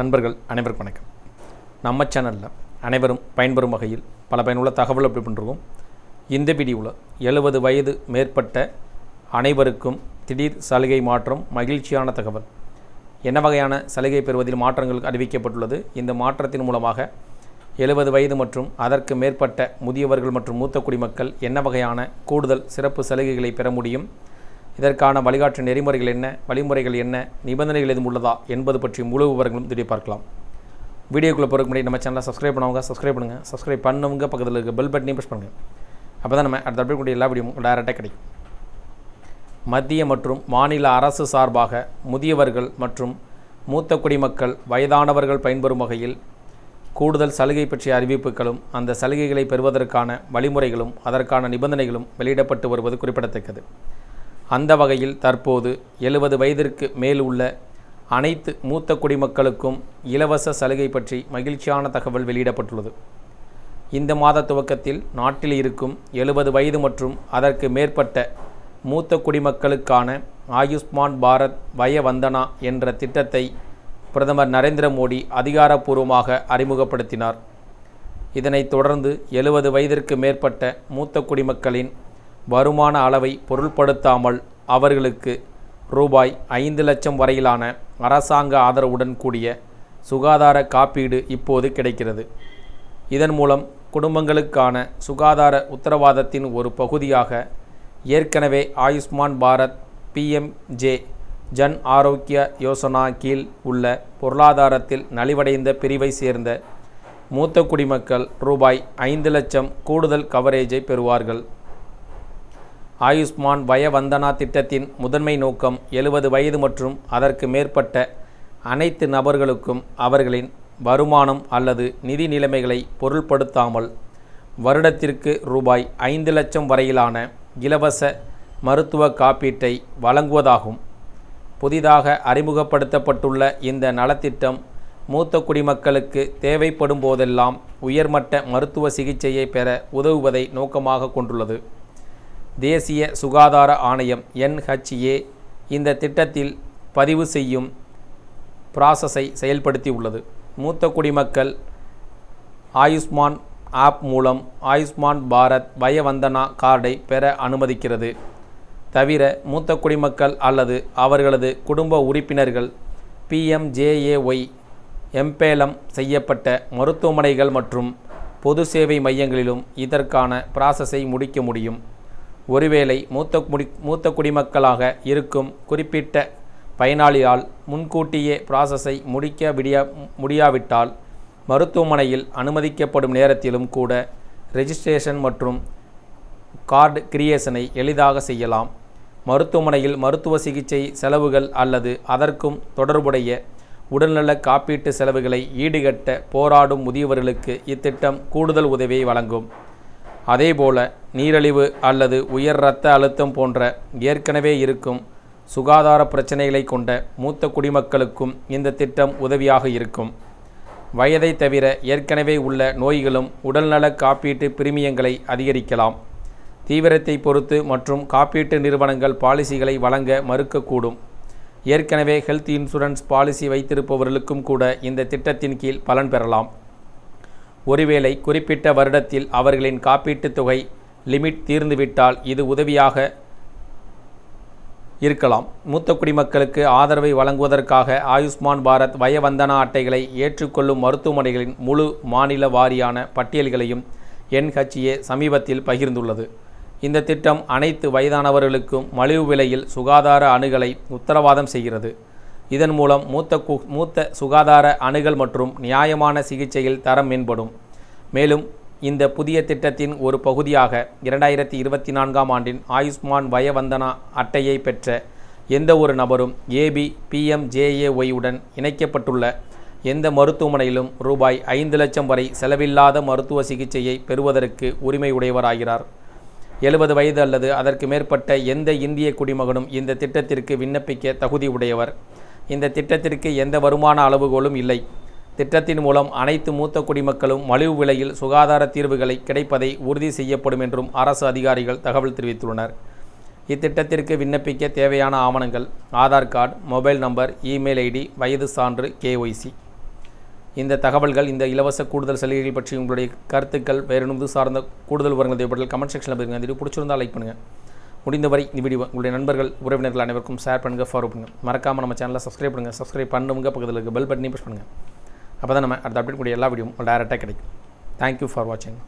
நண்பர்கள் அனைவருக்கும் வணக்கம். நம்ம சேனலில் அனைவரும் பயன்பெறும் வகையில் பல பயனுள்ள தகவல் அப்படி பண்ணுறோம் இந்த வீடியோவில் எழுபது வயது மேற்பட்ட அனைவருக்கும் திடீர் சலுகை மாற்றம் மகிழ்ச்சியான தகவல். என்ன வகையான சலுகை பெறுவதில் மாற்றங்கள் அறிவிக்கப்பட்டுள்ளது? இந்த மாற்றத்தின் மூலமாக எழுபது வயது மற்றும் அதற்கு மேற்பட்ட முதியவர்கள் மற்றும் மூத்த குடிமக்கள் என்ன வகையான கூடுதல் சிறப்பு சலுகைகளை பெற முடியும்? இதற்கான வழிகாட்டு நெறிமுறைகள் என்ன வழிமுறைகள் என்ன நிபந்தனைகள் எதுவும் உள்ளதா என்பது பற்றி முழு விவரங்களும் திடீர் பார்க்கலாம். வீடியோக்குள்ளே போகிறதுக்கு முன்னாடி நம்ம சேனலை சப்ஸ்கிரைப் பண்ணவங்க சப்ஸ்கிரைப் பண்ணுங்கள் சப்ஸ்கிரைப் பண்ணவங்க பக்கத்தில் இருக்க பெல் பட்டனையும் ப்ரெஸ் பண்ணுங்கள் அப்போ தான் நம்ம அடுத்த கூடிய எல்லா வீடியோ டைரெக்டாக கிடைக்கும். மத்திய மற்றும் மாநில அரசு சார்பாக முதியவர்கள் மற்றும் மூத்த குடிமக்கள் வயதானவர்கள் பயன்பெறும் வகையில் கூடுதல் சலுகை பற்றிய அறிவிப்புகளும் அந்த சலுகைகளை பெறுவதற்கான வழிமுறைகளும் அதற்கான நிபந்தனைகளும் வெளியிடப்பட்டு வருவது குறிப்பிடத்தக்கது. அந்த வகையில் தற்போது எழுபது வயதிற்கு மேல் உள்ள அனைத்து மூத்த குடிமக்களுக்கும் இலவச சலுகை பற்றி மகிழ்ச்சியான தகவல் வெளியிடப்பட்டுள்ளது. இந்த மாத துவக்கத்தில் நாட்டில் இருக்கும் எழுபது வயது மற்றும் அதற்கு மேற்பட்ட மூத்த குடிமக்களுக்கான ஆயுஷ்மான் பாரத் வய வந்தனா என்ற திட்டத்தை பிரதமர் நரேந்திர மோடி அதிகாரப்பூர்வமாக அறிமுகப்படுத்தினார். இதனைத் தொடர்ந்து எழுபது வயதிற்கு மேற்பட்ட மூத்த குடிமக்களின் வருமான அளவை பொருள்படுத்தாமல் அவர்களுக்கு ரூபாய் ஐந்து லட்சம் வரையிலான அரசாங்க ஆதரவுடன் கூடிய சுகாதார காப்பீடு இப்போது கிடைக்கிறது. இதன் மூலம் குடும்பங்களுக்கான சுகாதார உத்தரவாதத்தின் ஒரு பகுதியாக ஏற்கனவே ஆயுஷ்மான் பாரத் பிஎம்ஜே ஜன் ஆரோக்கிய யோசனா கீழ் உள்ள பொருளாதாரத்தில் நலிவடைந்த பிரிவை சேர்ந்த மூத்த குடிமக்கள் ரூபாய் ஐந்து லட்சம் கூடுதல் கவரேஜை பெறுவார்கள். ஆயுஷ்மான் வய வந்தனா திட்டத்தின் முதன்மை நோக்கம் எழுபது வயது மற்றும் அதற்கு மேற்பட்ட அனைத்து நபர்களுக்கும் அவர்களின் வருமானம் அல்லது நிதி நிலைமைகளை பொருள்படுத்தாமல் வருடத்திற்கு ரூபாய் ஐந்து லட்சம் வரையிலான இலவச மருத்துவ காப்பீட்டை வழங்குவதாகும். புதிதாக அறிமுகப்படுத்தப்பட்டுள்ள இந்த நலத்திட்டம் மூத்த குடிமக்களுக்கு தேவைப்படும் போதெல்லாம் உயர்மட்ட மருத்துவ சிகிச்சையை பெற உதவுவதை நோக்கமாக கொண்டுள்ளது. தேசிய சுகாதார ஆணையம் என்ஹெச்ஏ இந்த திட்டத்தில் பதிவு செய்யும் ப்ராசஸை செயல்படுத்தி உள்ளது. மூத்த குடிமக்கள் ஆயுஷ்மான் ஆப் மூலம் ஆயுஷ்மான் பாரத் வயவந்தனா கார்டை பெற அனுமதிக்கிறது. தவிர மூத்த குடிமக்கள் அல்லது அவர்களது குடும்ப உறுப்பினர்கள் பிஎம்ஜேஏஒய் எம்பேலம் செய்யப்பட்ட மருத்துவமனைகள் மற்றும் பொது சேவை மையங்களிலும் இதற்கான ப்ராசஸை முடிக்க முடியும். ஒருவேளை மூத்த முடி மூத்த குடிமக்களாக இருக்கும் குறிப்பிட்ட பயனாளியால் முன்கூட்டியே ப்ராசஸை முடிக்க விடியா முடியாவிட்டால் மருத்துவமனையில் அனுமதிக்கப்படும் நேரத்திலும் கூட ரெஜிஸ்ட்ரேஷன் மற்றும் கார்டு கிரியேஷனை எளிதாக செய்யலாம். மருத்துவமனையில் மருத்துவ சிகிச்சை செலவுகள் அல்லது அதற்கும் தொடர்புடைய உடல்நல காப்பீட்டு செலவுகளை ஈடுகட்ட போராடும் முதியவர்களுக்கு இத்திட்டம் கூடுதல் உதவியை வழங்கும். அதேபோல நீரழிவு அல்லது உயர் இரத்த அழுத்தம் போன்ற ஏற்கனவே இருக்கும் சுகாதார பிரச்சனைகளை கொண்ட மூத்த குடிமக்களுக்கும் இந்த திட்டம் உதவியாக இருக்கும். வயதை தவிர ஏற்கனவே உள்ள நோய்களும் உடல்நல காப்பீட்டு பிரிமியங்களை அதிகரிக்கலாம். தீவிரத்தை பொறுத்து மற்றும் காப்பீட்டு நிறுவனங்கள் பாலிசிகளை வழங்க மறுக்கக்கூடும். ஏற்கனவே ஹெல்த் இன்சூரன்ஸ் பாலிசி வைத்திருப்பவர்களுக்கும் கூட இந்த திட்டத்தின் கீழ் பலன் பெறலாம். ஒருவேளை குறிப்பிட்ட வருடத்தில் அவர்களின் காப்பீட்டுத் தொகை லிமிட் தீர்ந்துவிட்டால் இது உதவியாக இருக்கலாம். மூத்த குடிமக்களுக்கு ஆதரவை வழங்குவதற்காக ஆயுஷ்மான் பாரத் வயவந்தனா அட்டைகளை ஏற்றுக்கொள்ளும் மருத்துவமனைகளின் முழு மாநில வாரியான பட்டியல்களையும் என்ஹெச்ஏ சமீபத்தில் பகிர்ந்துள்ளது. இந்த திட்டம் அனைத்து வயதானவர்களுக்கும் மலிவு விலையில் சுகாதார அணுகலை உத்தரவாதம் செய்கிறது. இதன் மூலம் மூத்த கு மூத்த சுகாதார அணுகல் மற்றும் நியாயமான சிகிச்சையில் தரம் மேம்படும். மேலும் இந்த புதிய திட்டத்தின் ஒரு பகுதியாக இரண்டாயிரத்தி இருபத்தி நான்காம் ஆண்டின் ஆயுஷ்மான் வயவந்தனா அட்டையை பெற்ற எந்த ஒரு நபரும் ஏபி பிஎம்ஜேஏஒய் உடன் இணைக்கப்பட்டுள்ள எந்த மருத்துவமனையிலும் ரூபாய் ஐந்து லட்சம் வரை செலவில்லாத மருத்துவ சிகிச்சையை பெறுவதற்கு உரிமை உடையவராகிறார் எழுபது வயது அல்லது அதற்கு மேற்பட்ட எந்த இந்திய குடிமகனும் இந்த திட்டத்திற்கு விண்ணப்பிக்க தகுதி உடையவர் இந்த திட்டத்திற்கு எந்த வருமான அளவுகோலும் இல்லை. திட்டத்தின் மூலம் அனைத்து மூத்த குடிமக்களும் மலிவு விலையில் சுகாதார தீர்வுகளை கிடைப்பதை உறுதி செய்யப்படும் என்றும் அரசு அதிகாரிகள் தகவல் தெரிவித்துள்ளனர். இத்திட்டத்திற்கு விண்ணப்பிக்க தேவையான ஆவணங்கள் Aadhaar card mobile number email ID வயது சான்று கேஒய்சி. இந்த தகவல்கள் இந்த இலவச கூடுதல் சலுகைகள் பற்றி உங்களுடைய கருத்துக்கள் வேறு சார்ந்த கூடுதல் விவரங்கள் தேவைப்பட்டால் கமெண்ட் செக்ஷனில் பாருங்கள் இது பிடிச்சிருந்தால் லைக் பண்ணுங்கள் முடிந்தவரை இந்த வீடியோ உங்களுடைய நண்பர்கள் உறவினர்கள் அனைவருக்கும் ஷேர் பண்ணுங்கள் ஃபாலோ பண்ணுங்கள் மறக்காமல் நம்ம சேனலை சப்ஸ்கிரைப் பண்ணுங்கள் சப்ஸ்கிரைப் பண்ணுங்க பக்கத்தில் இருக்க பெல் பட்டனையும் ப்ரெஸ் பண்ணுங்கள் அப்போ தான் நம்ம அடுத்த அப்டேட் கூடிய எல்லா வீடியோவும் டேரெக்டாக கிடைக்கும். தேங்க்யூ ஃபார் வாட்சிங்